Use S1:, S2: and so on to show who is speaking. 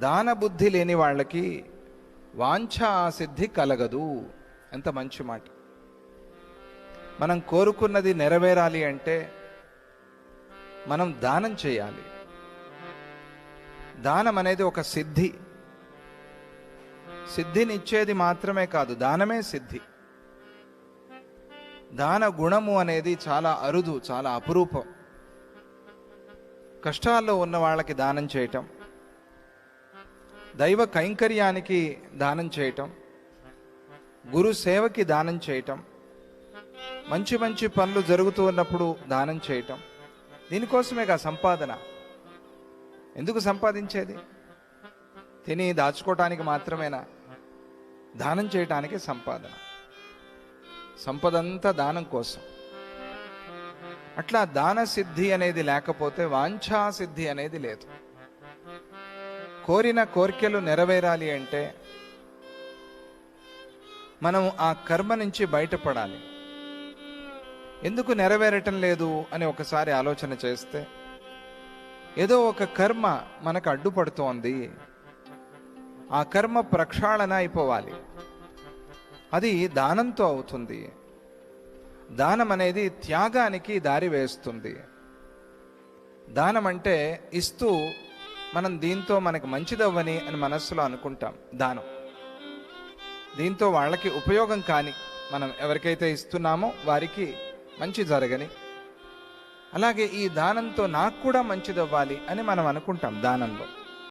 S1: దాన బుద్ధి లేని వాళ్ళకి వాంఛాసిద్ధి కలగదు. ఎంత మంచి మాట. మనం కోరుకున్నది నెరవేరాలి అంటే మనం దానం చేయాలి. దానం అనేది ఒక సిద్ధి. సిద్ధినిచ్చేది మాత్రమే కాదు దానమే సిద్ధి. దాన గుణము అనేది చాలా అరుదు చాలా అపురూపం. కష్టాల్లో ఉన్న వాళ్ళకి దానం చేయటం. దైవ కైంకర్యానికి దానం చేయటం గురు సేవకి దానం చేయటం మంచి మంచి పనులు జరుగుతూ ఉన్నప్పుడు దానం చేయటం. దీనికోసమే కా సంపాదన. ఎందుకు సంపాదించేది? తిని దాచుకోవటానికి మాత్రమేనా? దానం చేయటానికి సంపాదన. సంపదంతా దానం కోసం. అట్లా దాన సిద్ధి అనేది లేకపోతే వాంఛా సిద్ధి అనేది లేదు. కోరిన కోరికలు నెరవేరాలి అంటే మనం ఆ కర్మ నుంచి బయటపడాలి. ఎందుకు నెరవేరటం లేదు అని ఒకసారి ఆలోచన చేస్తే ఏదో ఒక కర్మ మనకు అడ్డుపడుతోంది. ఆ కర్మ ప్రక్షాళన అయిపోవాలి. అది దానంతో అవుతుంది. దానం అనేది త్యాగానికి దారి వేస్తుంది. దానం అంటే ఇస్తూ మనం దీంతో మనకు మంచిదవ్వని అని మనస్సులో అనుకుంటాం. దానం. దీంతో వాళ్ళకి ఉపయోగం కాని మనం ఎవరికైతే ఇస్తున్నామో వారికి మంచి జరగని. అలాగే ఈ దానంతో నాకు కూడా మంచిదవ్వాలి అని మనం అనుకుంటాం దానంలో.